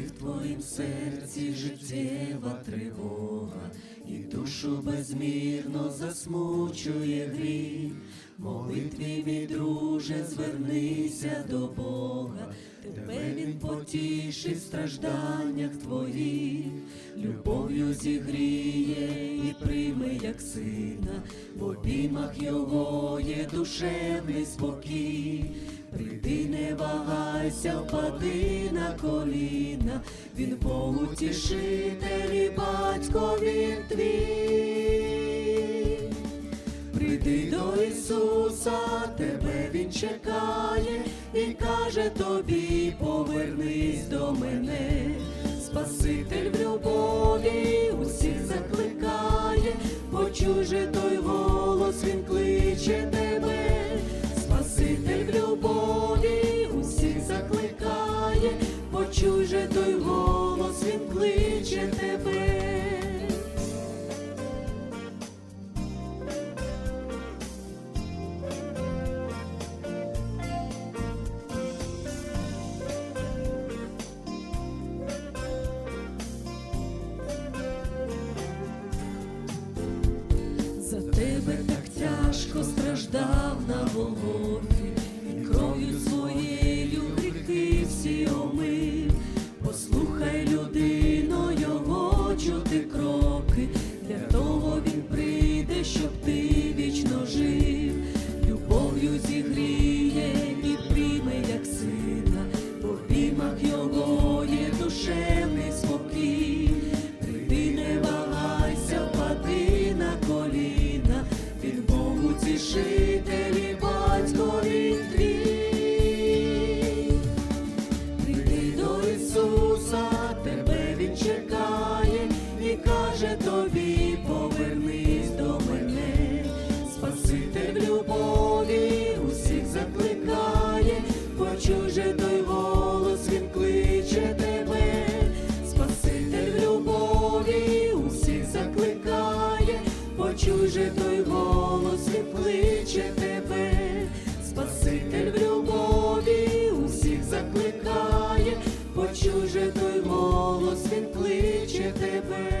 твоїм серці життєва тривога, і душу безмірно засмучує гріх. Молитві, мій друже, звернися до Бога, тебе він потішить в стражданнях твоїх, любов'ю зігріє і прийме, як сина, в обіймах його є душевний спокій. Не впади на коліна, він Бог утішитель і батько він твій. Прийди до Ісуса, тебе Він чекає і каже тобі, повернись до мене, Спаситель в любові усіх закликає, почуй же той голос, Він кличе тебе, тебе так тяжко страждав на Голгофі, каже тобі, повернись до мене, Спаситель в любові усіх закликає, почуй же той голос, він кличе тебе, Спаситель в любові усіх закликає, почуй же той голос, він кличе тебе, Спаситель в любові усіх закликає, почуй же той голос, він кличе тебе.